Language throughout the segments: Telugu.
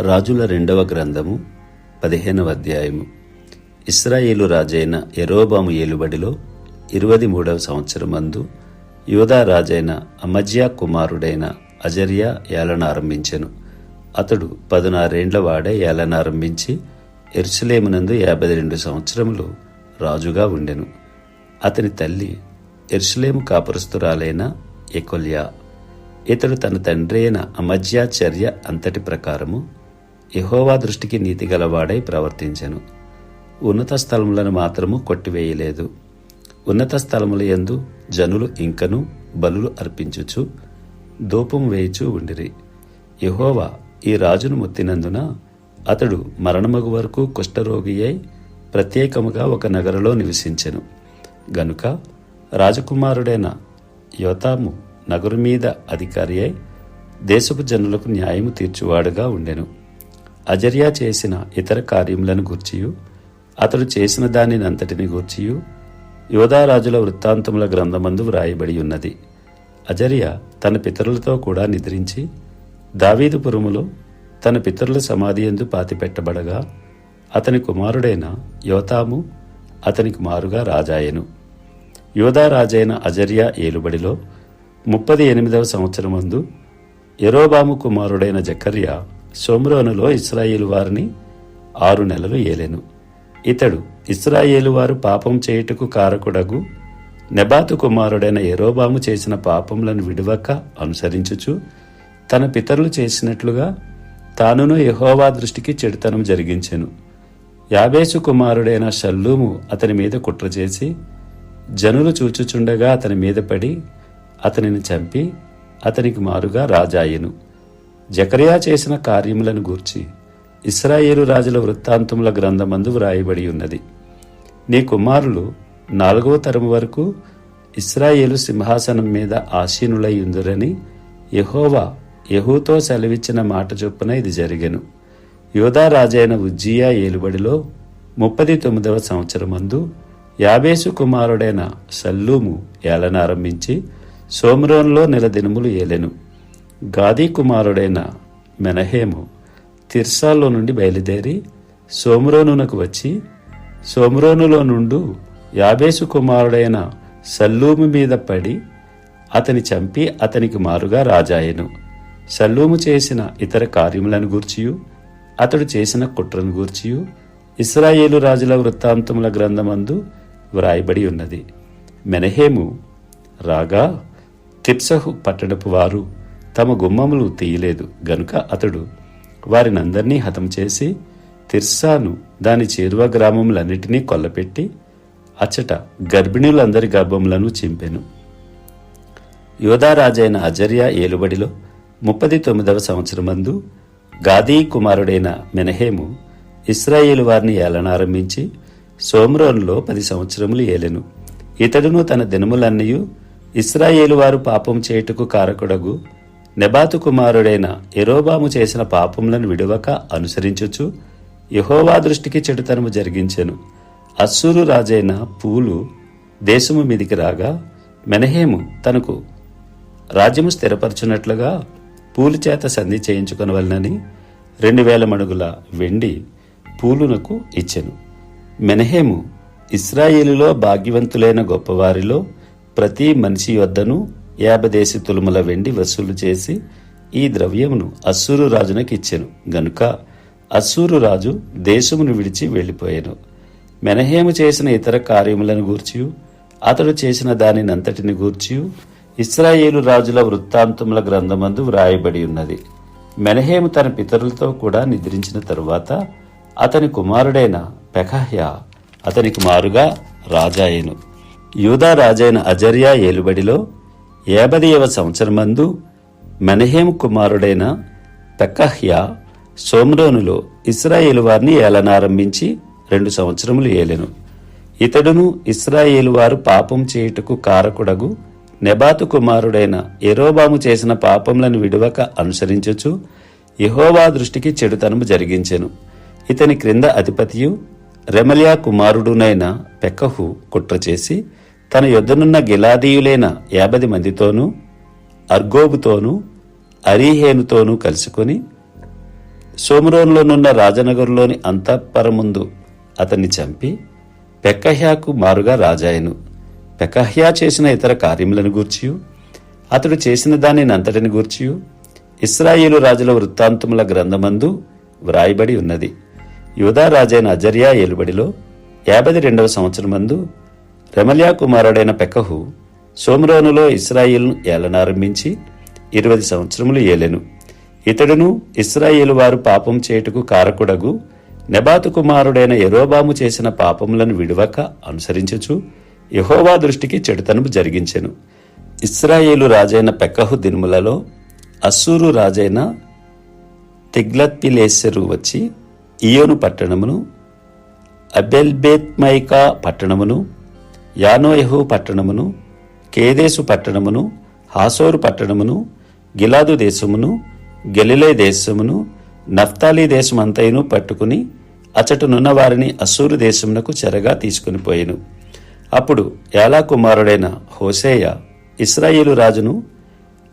రాజుల రెండవ గ్రంథము పదిహేనవ అధ్యాయము. ఇస్రాయేలు రాజైన ఎరోబాము ఏలుబడిలో ఇరవై మూడవ సంవత్సరమందు యోధా రాజైన అమజ్యా కుమారుడైన అజర్యా ఏలనారంభించెను అతడు పదునారేండ్ల వాడే ఏలనారంభించి ఎరుసలేమునందు యాభై రెండు సంవత్సరములు రాజుగా ఉండెను. అతని తల్లి ఎరుసలేము కాపురస్తురాలైన ఎకొల్యా ఇతడు తన తండ్రి అయిన అమజ్యా చర్య అంతటి ప్రకారము యహోవా దృష్టికి నీతి గలవాడై ప్రవర్తించెను. ఉన్నత స్థలములను మాత్రము కొట్టివేయలేదు. ఉన్నత స్థలముల యందు జనులు ఇంకను బలులు అర్పించుచు ధూపం వేయుచూ ఉండిరి. యహోవా ఈ రాజును ముత్తినందున అతడు మరణమగు వరకు కుష్ఠరోగి అయి ప్రత్యేకముగా ఒక నగరలో నివసించెను. గనుక రాజకుమారుడైన యోతాము నగరు మీద అధికారి అయి దేశపు జనులకు న్యాయము తీర్చువాడుగా ఉండెను. అజర్యా చేసిన ఇతర కార్యములను గూర్చియు అతడు చేసిన దానినంతటిని గూర్చియు యోధారాజుల వృత్తాంతముల గ్రంథమందు వ్రాయబడి ఉన్నది. అజర్య తన పితరులతో కూడా నిద్రించి దావీదుపురములో తన పితరుల సమాధి ఎందు పాతిపెట్టబడగా అతని కుమారుడైన యోతాము అతనికి మారుగా రాజాయెను. యోధా రాజైన అజర్యా ఏలుబడిలో ముప్పది ఎనిమిదవ సంవత్సరమందు ఎరోబాము కుమారుడైన జకర్యా సోమ్రోనులో ఇస్రాయేలు వారిని ఆరు నెలలు ఏలెను. ఇతడు ఇస్రాయేలు వారు పాపం చేయుటకు కారకుడగు నెబాతు కుమారుడైన ఎరోబాము చేసిన పాపములను విడువక అనుసరించుచు తన పితరులు చేసినట్లుగా తానును యహోవా దృష్టికి చెడుతనం జరిగించెను. యాబేసు కుమారుడైన షల్లూము అతని మీద కుట్ర చేసి జనులు చూచుచుండగా అతని మీద పడి అతనిని చంపి అతనికి మారుగా రాజాయెను. జకరియా చేసిన కార్యములను గూర్చి ఇస్రాయేలు రాజుల వృత్తాంతముల గ్రంథమందు వ్రాయబడి ఉన్నది. నీ కుమారులు నాలుగవ తరం వరకు ఇస్రాయేలు సింహాసనం మీద ఆసీనులై ఉందురని యహోవా యహూతో సెలవిచ్చిన మాట చొప్పున ఇది జరిగెను. యోధా రాజైన ఉజ్జియా ఏలుబడిలో ముప్పది తొమ్మిదవ సంవత్సరమందు యాబేసు కుమారుడైన సల్లూము ఏలనారంభించి సోమ్రోన్లో నెల దినములు ఏలెను. గాదీ కుమారుడైన మెనహేము తిర్సాలో నుండి బయలుదేరి సోమ్రోనునకు వచ్చి సోమ్రోనులో నుండు యాబేసు కుమారుడైన సల్లూము మీద పడి అతని చంపి అతనికి మారుగా రాజాయెను. సల్లూము చేసిన ఇతర కార్యములను గూర్చియు అతడు చేసిన కుట్రను గూర్చియు ఇస్రాయేలు రాజుల వృత్తాంతముల గ్రంథమందు వ్రాయబడి ఉన్నది. మెనహేము రాగా తిప్సహు పట్టణపు వారు తమ గుమ్మములు తీయలేదు. గనుక అతడు వారినందరినీ హతం చేసి తిర్సాను దాని చేరువ గ్రామములన్నిటినీ కొల్లపెట్టి అచ్చట గర్భిణులందరి గర్భములను చింపెను. యోధారాజైన అజర్య ఏలుబడిలో ముప్పది తొమ్మిదవ సంవత్సరమందు గాదీ కుమారుడైన మెనహేము ఇస్రాయేలు వారిని ఏలనారంభించి సోమ్రోన్లో పది సంవత్సరములు ఏలెను. ఇతడును తన దినములన్నయు ఇస్రాయేలు వారు పాపం చేయుటకు కారకుడగు నెబాతు కుమారుడైన ఎరోబాము చేసిన పాపములను విడువక అనుసరించుచు యహోవా దృష్టికి చెడుతనము జరిగించెను. అస్సూరు రాజైన పూలు దేశము మీదికి రాగా మెనహేము తనకు రాజ్యము స్థిరపరచున్నట్లుగా పూలు చేత సంధి చేయించుకొనవలనని రెండు వేల మణుగుల వెండి పూలునకు ఇచ్చెను. మెనహేము ఇస్రాయేలులో భాగ్యవంతులైన గొప్పవారిలో ప్రతి మనిషి యాబదేశి తులుముల వెండి వసూలు చేసి ఈ ద్రవ్యమును అస్సూరు రాజునకు ఇచ్చెను. గనుక అస్సూరు రాజు దేశమును విడిచి వెళ్ళిపోయాను. మెనహేము చేసిన ఇతర కార్యములను గూర్చియు అతడు చేసిన దానినంతటిని గూర్చియు ఇస్రాయేలు రాజుల వృత్తాంతముల గ్రంథమందు వ్రాయబడి ఉన్నది. మెనహేము తన పితరులతో కూడా నిద్రించిన తరువాత అతని కుమారుడైన పెకహ్యా అతనికి మారుగా రాజాయెను. యూదా రాజైన అజర్యా ఏలుబడిలో ఏబదియవ సంవత్సరమందు మెనహేమ్ కుమారుడైన పెకహ్యా సోమ్రోనులో ఇస్రాయేలు వారిని ఏలనారంభించి రెండు సంవత్సరములు ఏలెను. ఇతడును ఇస్రాయేలు వారు పాపం చేయుటకు కారకుడగు నెబాతు కుమారుడైన ఎరోబాము చేసిన పాపములను విడువక అనుసరించుచు యెహోవా దృష్టికి చెడుతనము జరిగించెను. ఇతని క్రింద అధిపతియు రెమలియా కుమారుడునైన పెక్కహు కుట్ర చేసి తన యొద్దనున్న గిలాదీయులైన యాభది మందితోనూ అర్గోబుతోనూ అరీహేనుతోనూ కలుసుకొని సోమరోన్లోనున్న రాజనగర్లోని అంతఃపరముందు అతన్ని చంపి పెక్కహ్యాకు మారుగా రాజాయను. పెకహ్యా చేసిన ఇతర కార్యములను గూర్చియు అతడు చేసిన దానిని అంతటిని గూర్చియు ఇస్రాయేలు రాజుల వృత్తాంతముల గ్రంథమందు వ్రాయబడి ఉన్నది. యువదా రాజైన అజర్యా ఏలుబడిలో యాభై రెండవ సంవత్సరమందు రెమల్యా కుమారుడైన పెకహు సోమరోనులో ఇస్రాయిల్ను ఏలనారంభించి ఇరవై సంవత్సరములు ఏలెను. ఇతడును ఇస్రాయేలు వారు పాపం చేయుటకు కారకుడగు నెబాతు కుమారుడైన ఎరోబాము చేసిన పాపములను విడువక అనుసరించుచు యహోవా దృష్టికి చెడుతనము జరిగించెను. ఇస్రాయేలు రాజైన పెక్కహు దినుములలో అస్సూరు రాజైన తిగ్లత్పిలేసెరు వచ్చి ఇయోను పట్టణమును అబెల్బేత్మైకా పట్టణమును యానోయహు పట్టణమును కేదేసు పట్టణమును హాసోరు పట్టణమును గిలాదు దేశమును గెలిలే దేశమును నఫ్తాలీ దేశమంతయును పట్టుకుని అచటనున్న వారిని అసూరు దేశమునకు చెరగా తీసుకుని పోయెను. అప్పుడు యాలా కుమారుడైన హోసేయ ఇస్రాయేలు రాజును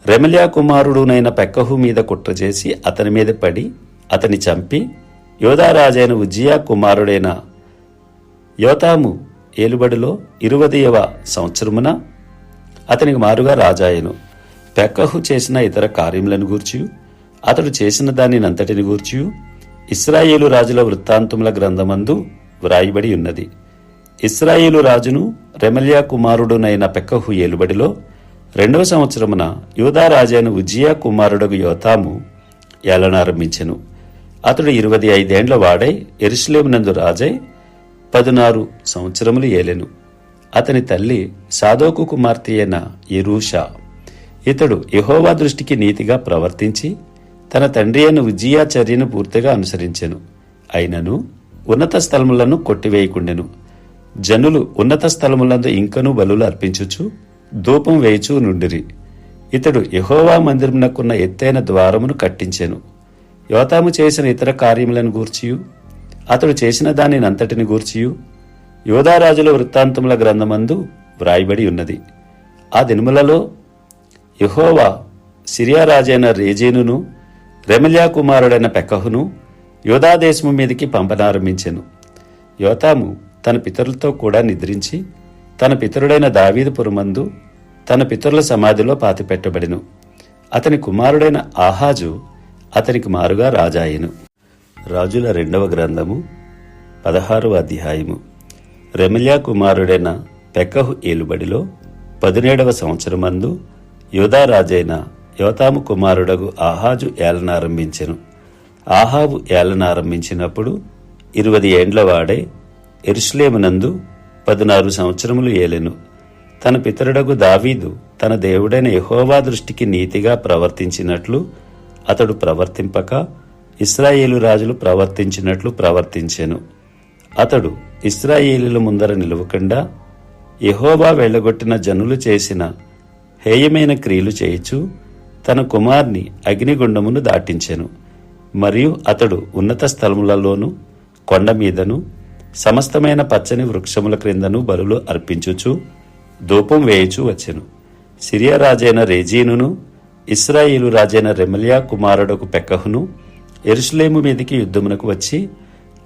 రెమల్యా కుమారుడునైన పెక్కహు మీద కుట్ర చేసి అతని మీద పడి అతని చంపి యోధారాజైన ఉజ్జియా కుమారుడైన యోతాము ఏలుబడిలో ఇరువదయవ సంవత్సరమున అతనికి మారుగా రాజాయను. పెక్కహు చేసిన ఇతర కార్యములను గూర్చి అతడు చేసిన దానినంతటిని గూర్చి ఇస్రాయేలు రాజుల వృత్తాంతముల గ్రంథమందు వ్రాయబడి ఉన్నది. ఇస్రాయేలు రాజును రెమల్యా కుమారుడునైన పెక్కహు ఏలుబడిలో రెండవ సంవత్సరమున యూదా రాజైన ఉజ్జియా కుమారుడగు యోతాము ఏలనారంభించెను. అతడు ఇరవై ఐదేండ్ల వాడై ఎరుసలేమునందు రాజై పదునారు సంవత్సరములు ఏలెను. అతని తల్లి సాదోకు కుమార్తె అయిన ఎరూషా ఇతడు యహోవా దృష్టికి నీతిగా ప్రవర్తించి తన తండ్రి అయిన ఉజ్జియా చర్యను పూర్తిగా అనుసరించెను. అయినను ఉన్నత స్థలములను కొట్టివేయకుండెను. జనులు ఉన్నత స్థలములందు ఇంకనూ బలులు అర్పించుచు ధూపం వేయుచు నుండిరి. ఇతడు యహోవా మందిరమునకున్న ఎత్తైన ద్వారమును కట్టించెను. యోతాము చేసిన ఇతర కార్యములను గూర్చియు అతడు చేసిన దానినంతటిని గూర్చియు. యోధారాజుల వృత్తాంతముల గ్రంథమందు వ్రాయబడి ఉన్నది. ఆ దినములలో యహోవా సిరియా రాజైన రేజీనును రెమల్యా కుమారుడైన పెకహును యోధాదేశము మీదికి పంపనారంభించెను. యోతాము తన పితరులతో కూడా నిద్రించి తన పితరుడైన దావీదుపురమందు తన పితరుల సమాధిలో పాతిపెట్టబడిను. అతని కుమారుడైన ఆహాజు అతనికి మారుగా రాజాయెను. రాజుల రెండవ గ్రంథము పదహారవ అధ్యాయము. రెమల్యా కుమారుడైన పెక్కహు ఏలుబడిలో పదిహేడవ సంవత్సరమందు యూదా రాజైన యోతాము కుమారుడగు ఆహాజు ఏలనారంభించెను. ఆహాబు ఏలనారంభించినప్పుడు ఇరవై ఏండ్లవాడే ఎరుస్లేమునందు పదినారు సంవత్సరములు ఏలెను. తన పితరుడగు దావీదు తన దేవుడైన యహోవా దృష్టికి నీతిగా ప్రవర్తించినట్లు అతడు ప్రవర్తింపక ఇస్రాయేలు రాజులు ప్రవర్తించినట్లు ప్రవర్తించెను. అతడు ఇస్రాయేలీల ముందర నిలవకుండా యహోబా వెళ్ళగొట్టిన జనులు చేసిన హేయమైన క్రియలు చేయుచు తన కుమార్ని అగ్నిగుండమును దాటించెను. మరియు అతడు ఉన్నత స్థలములలోను కొండ మీదను సమస్తమైన పచ్చని వృక్షముల క్రిందను బలులు అర్పించుచు ధూపం వేయుచూ వచ్చెను. సిరియా రాజైన రేజీనును ఇస్రాయేలు రాజైన రెమలియా కుమారుడకు పెక్కహును ఎరుసలేము మీదికి యుద్ధమునకు వచ్చి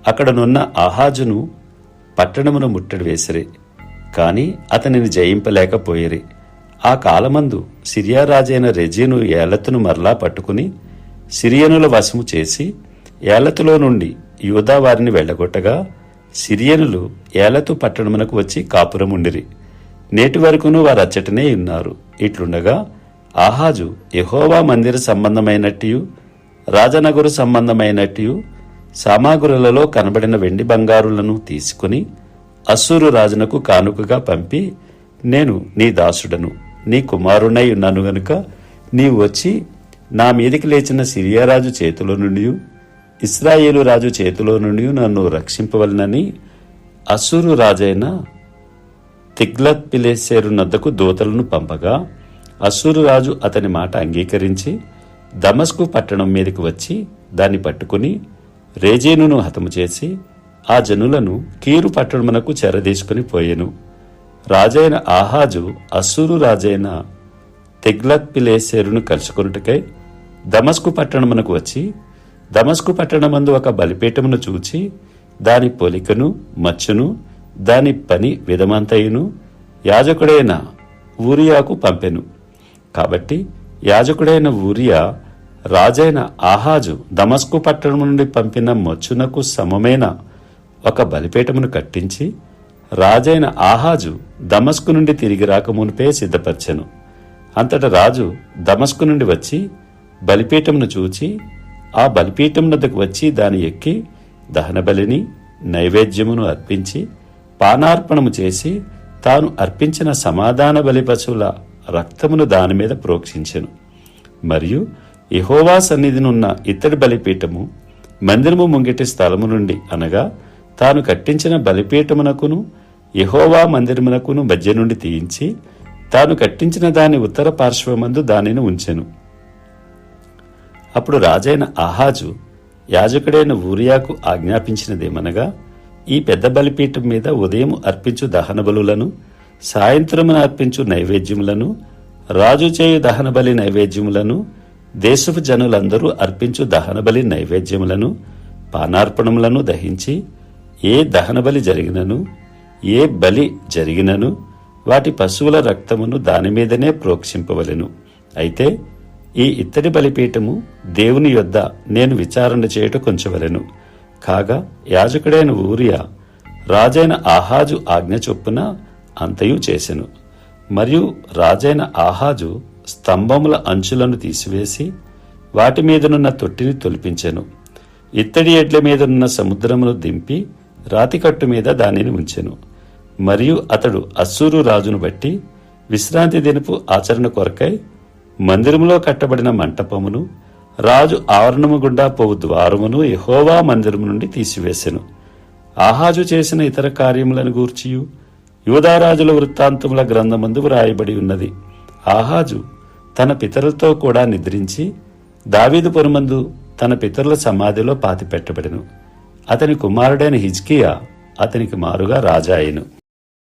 అక్కడనున్న ఆహాజును పట్టణమును ముట్టడి వేసిరి. కాని అతనిని జయింపలేకపోయిరి. ఆ కాలమందు సిరియా రాజైన రెజీను ఏలతును మరలా పట్టుకుని సిరియనుల వశము చేసి ఏలతులో నుండి యూదా వారిని వెళ్ళగొట్టగా సిరియనులు ఏలతు పట్టణమునకు వచ్చి కాపురముండిరి. నేటి వరకును వారు అచ్చటనే ఉన్నారు. ఇట్లుండగా ఆహాజు యహోవా మందిర సంబంధమైనట్టు రాజనగరు సంబంధమైనట్టు సామాగ్రులలో కనబడిన వెండి బంగారులను తీసుకుని అస్సూరు రాజునకు కానుకగా పంపి నేను నీ దాసుడను నీ కుమారునై ఉన్నాను గనుక నీవు వచ్చి నా మీదికి లేచిన సిరియారాజు చేతిలో నుండి ఇస్రాయేలు రాజు చేతిలో నుండి నన్ను రక్షింపవలనని అస్సూరు రాజైన తిగ్లత్ పిలేసేరు నద్దకు దూతలను పంపగా అస్సూరు రాజు అతని మాట అంగీకరించి దమస్కు పట్టణం మీదకి వచ్చి దాన్ని పట్టుకుని రేజేనును హతము చేసి ఆ జనులను కీరు పట్టణమునకు చెరదీసుకుని పోయెను. రాజైన ఆహాజు అస్సూరు రాజైన తెగ్లక్ పిలేసేరును కలుసుకొనుటకై దమస్కు పట్టణమునకు వచ్చి దమస్కు పట్టణమందు ఒక బలిపీఠమును చూచి దాని పొలికను మచ్చును దాని పని విధమంతయును యాజకుడైన ఊరియాకు పంపెను. కాబట్టి యాజకుడైన ఊరియా రాజైన ఆహాజు దమస్కు పట్టణం నుండి పంపిన మొచ్చునకు సమమైన ఒక బలిపీఠమును కట్టించి రాజైన ఆహాజు దమస్కు నుండి తిరిగి రాకమునిపే సిద్ధపరచెను. అంతట రాజు దమస్కు నుండి వచ్చి బలిపీఠమును చూచి ఆ బలిపీఠమునకు వచ్చి దాని ఎక్కి దహనబలిని నైవేద్యమును అర్పించి పానార్పణము చేసి తాను అర్పించిన సమాధాన బలి పశువుల రక్తమును దాని మీద ప్రోక్షించెను. మరియు యెహోవా సన్నిధినున్న ఇత్తడి బలిపీఠము మందిరము ముంగిటి స్థలము నుండి అనగా తాను కట్టించిన బలిపీఠమునకును యెహోవా మందిరమునకును మధ్య నుండి తీయించి తాను కట్టించిన దాని ఉత్తర పార్శ్వమందు దానిని ఉంచెను. అప్పుడు రాజైన ఆహాజు యాజకుడైన ఊరియాకు ఆజ్ఞాపించినదేమనగా ఈ పెద్ద బలిపీఠం మీద ఉదయం అర్పించు దహన బలులను సాయంత్రమున అర్పించు నైవేద్యములను రాజు చేయు దహన బలి నైవేద్యములను దేశపు జనులందరూ అర్పించు దహన బలి నైవేద్యములను పానార్పణములను దహించి ఏ దహన బలి జరిగినను ఏ బలి జరిగినను వాటి పశువుల రక్తమును దాని మీదనే ప్రోక్షింపవలెను. అయితే ఈ ఇత్తడి బలిపీఠము దేవుని యొద్ద నేను విచారణ చేయుట కొంచెవలెను. కాగా యాజకుడైన ఊరియా రాజైన ఆహాజు ఆజ్ఞ చొప్పున అంతయు చేసెను. మరియు రాజైన ఆహాజు స్తంభముల అంచులను తీసివేసి వాటి మీదనున్న తొట్టిని తొలిపించెను. ఇత్తడి ఎడ్ల మీదనున్న సముద్రమును దింపి రాతికట్టు మీద దానిని ఉంచెను. మరియు అతడు అస్సూరు రాజును బట్టి విశ్రాంతి దినపు ఆచరణ కొరకై మందిరములో కట్టబడిన మంటపమును రాజు ఆవరణము గుండా పోవు ద్వారమును యహోవా మందిరము నుండి తీసివేసెను. ఆహాజు చేసిన ఇతర కార్యములను గూర్చియు యువదారాజుల వృత్తాంతముల గ్రంథమందు వ్రాయబడి ఉన్నది. ఆహాజు తన పితరులతో కూడా నిద్రించి దావీదు పొరుమందు తన పితరుల సమాధిలో పాతిపెట్టబడెను. అతని కుమారుడైన హిజ్కియా అతనికి మారుగా రాజాయను.